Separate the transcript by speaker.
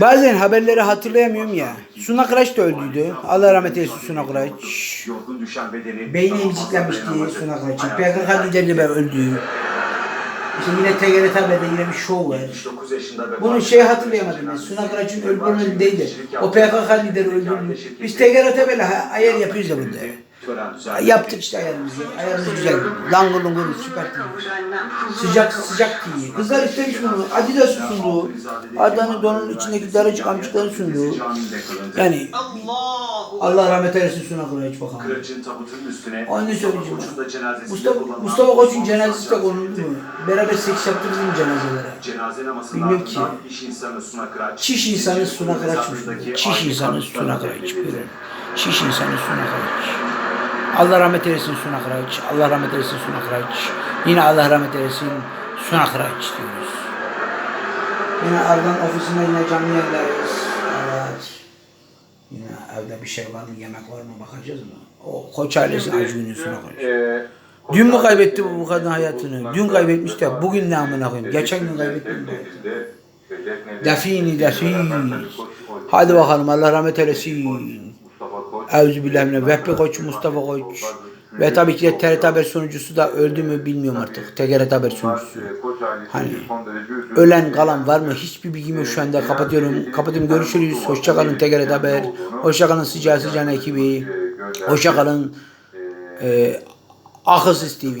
Speaker 1: Bazen haberleri hatırlayamıyorum ya. Suna Kıraç da öldüydü. Allah rahmet eylesin Suna Kıraç.
Speaker 2: Yorgun düşen bedeni.
Speaker 1: Beyni emciklenmişti Suna Kıraç'ın. PKK lideri de öldü. İşte yine TGRT Haber'de yine bir şov var.
Speaker 2: 79 yaşında vefat
Speaker 1: Bunu şey hatırlayamadım ben. Suna Kıraç'ın ölümünün değildi. O PKK lideri öldürüldü. Biz TGRT böyle ha- ayar yapıyoruz ya burada. Yaptık işte ayarımızı. Ayarımız güzel. Langır lungur süper değil. Sıcak sıcak değil. Kızlar istemiş bunu. Adidas sundu. Adanın donun içindeki daracık amcıkları sundu. Yani Allah rahmet eylesin Suna Kıraç bakalım.
Speaker 2: Kıraç'ın tabutunun üstüne
Speaker 1: Onu söyleyeceğim. Mustafa, Mustafa Koç'un cenazesi de konuldu mu? Beraber seks yaptırdık mı cenazelere?
Speaker 2: Cenaze
Speaker 1: Bilmiyorum ki.
Speaker 2: iş insanı Suna Kıraç.
Speaker 1: Çiş insanı Suna Kıraç'mış. Çiş insanı Suna Kıraç. Çiş insanı Suna Kıraç. Allah rahmet eylesin Suna Kıraç. Allah rahmet eylesin Suna Kıraç. Yine Allah rahmet eylesin Suna Kıraç diyoruz. Yine Ardan ofisinde yine canlı yayındayız. Evet. Yine evde bir şey var mı, yemek var mı bakacağız mı? O koç ailesi acı günü Suna Kıraç.
Speaker 3: Ee,
Speaker 1: Dün mü kaybetti bu, bu kadın hayatını? Dün kaybetmiş de bugün ne amına koyayım? Geçen gün kaybetti mi? Defini defin. Hadi bakalım Allah rahmet eylesin. Euzubillahimine Vehbi Koç, Mustafa Koç. Ve tabii ki de TRT Haber sunucusu da öldü mü bilmiyorum artık. TGRT Haber sunucusu. Hani ölen kalan var mı? Hiçbir bilgim yok şu anda. Kapatıyorum. Kapatıyorum. Görüşürüz. Hoşça kalın TGRT Haber. Hoşça kalın sıcağı sıcağına ekibi. Hoşça kalın. Ee, Akılsız TV.